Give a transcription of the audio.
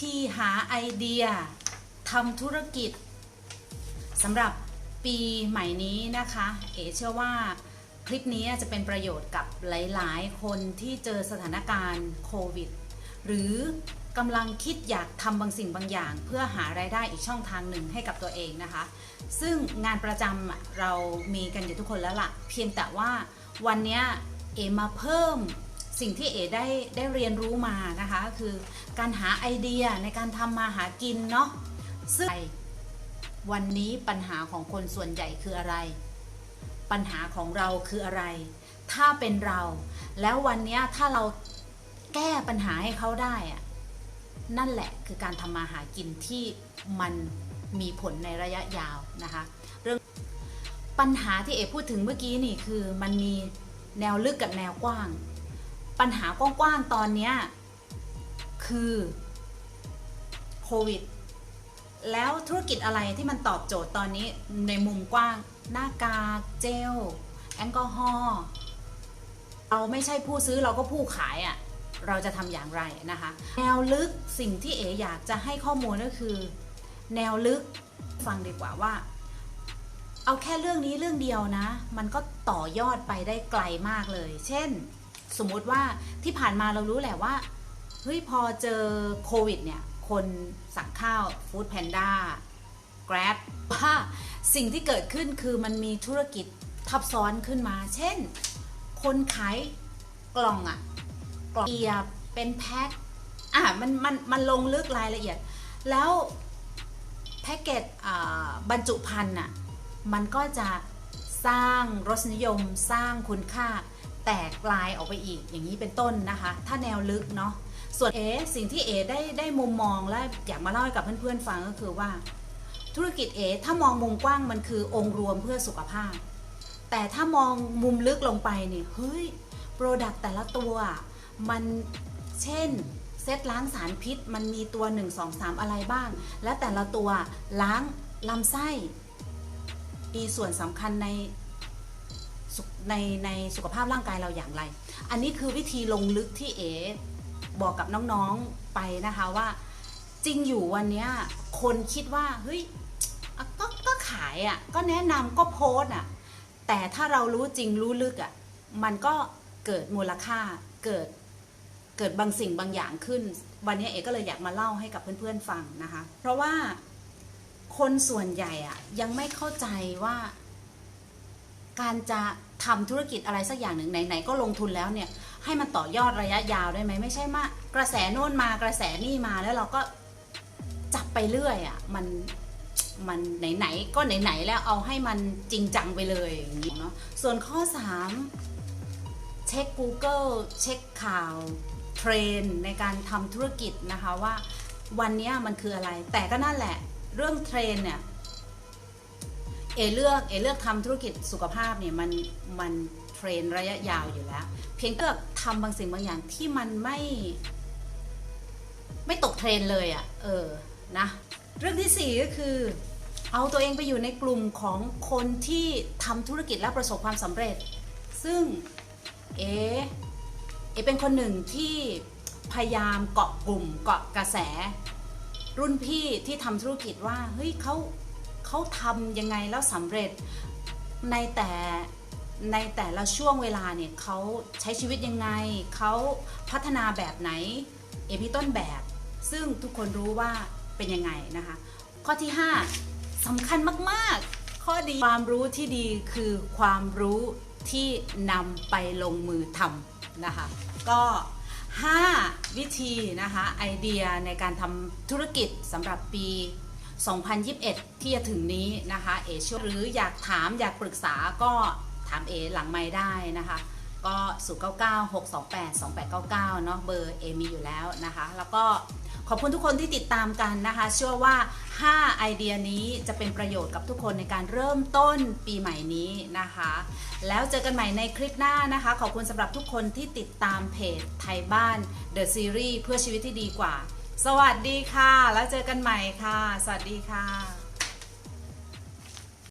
ธีหาไอเดียทำธุรกิจสำหรับปีใหม่นี้นะคะ เอเชื่อว่าคลิปนี้จะเป็นประโยชน์กับหลาย ๆ คนที่เจอสถานการณ์โควิด หรือกำลังคิดอยากทำบางสิ่งบางอย่าง เพื่อหารายได้อีกช่องทางหนึ่งให้กับตัวเองนะคะ ซึ่งงานประจำเรามีกันอยู่ทุกคนแล้วล่ะ เพียงแต่ว่าวันนี้เอมาเพิ่ม สิ่งที่เอได้ได้เรียนรู้มานะคะก็คือการหาไอเดียในการทำมาหากินเนาะซึ่งวันนี้ปัญหาของคนส่วนใหญ่คืออะไร ปัญหาของเราคืออะไร ถ้าเป็นเรา แล้ววันนี้ถ้าเราแก้ปัญหาให้เขาได้อะนั่นแหละคือการทำมาหากินที่มันมีผลในระยะยาวนะคะ เรื่องปัญหาที่เอพูดถึงเมื่อกี้นี่คือมันมีแนวลึกกับแนวกว้าง ปัญหากว้างๆตอนนี้คือโควิด แล้วธุรกิจอะไรที่มันตอบโจทย์ตอนนี้ในมุมกว้าง หน้ากากเจล แอลกอฮอล์เราไม่ใช่ผู้ซื้อเราก็ผู้ขายอะ่ะเราจะทำอย่างไรนะคะ แนวลึกสิ่งที่เอ๋อยากจะให้ข้อมูลก็คือ แนวลึกฟังดีกว่าว่า เอาแค่เรื่องนี้เรื่องเดียวนะ มันก็ต่อยอดไปได้ไกลมากเลย เช่น สมมติว่าที่ผ่านมาเรารู้แหละว่าเฮ้ยพอเจอโควิดเนี่ย คนสั่งข้าวฟู้ดแพนด้า Grab ว่าสิ่งที่เกิดขึ้นคือมันมีธุรกิจทับซ้อนขึ้นมา เช่น คนขายกล่องอะกล่องเกียบเป็นแพ็คอะมันมันมันลงลึกรายละเอียด แล้วแพ็กเกจบรรจุภัณฑ์น่ะมันก็จะสร้างรสนิยมสร้างคุณค่า แตกลายออกไปอีกอย่างนี้เป็นต้นนะคะ ถ้าแนวลึกเนาะส่วนเอสิ่งที่เอได้ได้มุมมองและอยากมาเล่าให้กับเพื่อนๆฟังก็คือว่า ธุรกิจเอถ้ามองมุมกว้างมันคือองค์รวมเพื่อสุขภาพ แต่ถ้ามองมุมลึกลงไปเนี่ยเฮ้ยโปรดักต์แต่ละตัว มันเช่นเซตล้างสารพิษ มันมีตัว 1 2 3 อะไรบ้าง และแต่ละตัวล้างลำไส้ มีส่วนสำคัญใน ในในสุขภาพร่างกายเราอย่างไร อันนี้คือวิธีลงลึกที่เอบอกกับน้องๆไปนะคะว่า จริงอยู่วันนี้คนคิดว่าเฮ้ยก็ก็ขายอะก็แนะนำก็โพสต์อะแต่ถ้าเรารู้จริงรู้ลึกอะมันก็เกิดมูลค่าเกิดเกิดบางสิ่งบางอย่างขึ้น วันนี้เอกก็เลยอยากมาเล่าให้กับเพื่อนๆฟังนะคะ เพราะว่าคนส่วนใหญ่อะยังไม่เข้าใจว่า การจะทำธุรกิจอะไรสักอย่างหนึ่งไหนๆก็ลงทุนแล้วเนี่ยให้มันต่อยอดระยะยาวได้ไหมไม่ใช่มากระแสโน่นมากระแสนี่มาแล้วเราก็จับไปเรื่อยอะ่ะมันมันไหนๆก็ไหนๆแล้วเอาให้มันจริงจังไปเลยอย่างนี้เนาะส่วนข้อ 3 เช็ค Google เช็คข่าวเทรนในการทำธุรกิจนะคะว่าวันนี้มันคืออะไร แต่ก็นั่นแหละ เรื่องเทรนเนี่ย เอเลือกเอเลือกทำธุรกิจสุขภาพเนี่ยมันมันเทรนระยะยาวอยู่แล้ว เพียงเลือกทำบางสิ่งบางอย่างที่มันไม่ ไม่ตกเทรนเลยอะ่ะเออนะเรื่องที่สี่ก็คือ เอาตัวเองไปอยู่ในกลุ่มของคนที่ทำธุรกิจและประสบความสำเร็จ ซึ่งเอเอเป็นคนหนึ่งที่พยายามเกาะกลุ่มเกาะกระแส รุ่นพี่ที่ทำธุรกิจว่าเฮ้ยเขา เขาทำยังไงแล้วสำเร็จในแต่ในแต่ละช่วงเวลาเนี่ยเขาใช้ชีวิตยังไง เขาพัฒนาแบบไหน เอพี่ต้นแบบ ซึ่งทุกคนรู้ว่าเป็นยังไงนะคะ ข้อที่ 5สำคัญมากๆ ข้อดีความรู้ที่ดีคือความรู้ที่นำไปลงมือทำนะคะ ก็ 5 วิธีนะคะไอเดียในการทำธุรกิจสำหรับปี 2021 ที่จะถึงนี้นะคะ เอชื่อหรืออยากถามอยากปรึกษาก็ถามเอหลังไม้ได้นะคะ ก็ 099 628 2899 เนาะเบอร์เอมีอยู่แล้วนะคะ แล้วก็ขอบคุณทุกคนที่ติดตามกันนะคะ เชื่อว่า 5 ไอเดียนี้จะเป็นประโยชน์กับทุกคนในการเริ่มต้นปีใหม่นี้นะคะ แล้วเจอกันใหม่ในคลิปหน้านะคะ ขอบคุณสำหรับทุกคนที่ติดตามเพจไทยบ้าน The Series เพื่อชีวิตที่ดีกว่า สวัสดีค่ะ แล้วเจอกันใหม่ค่ะ สวัสดีค่ะ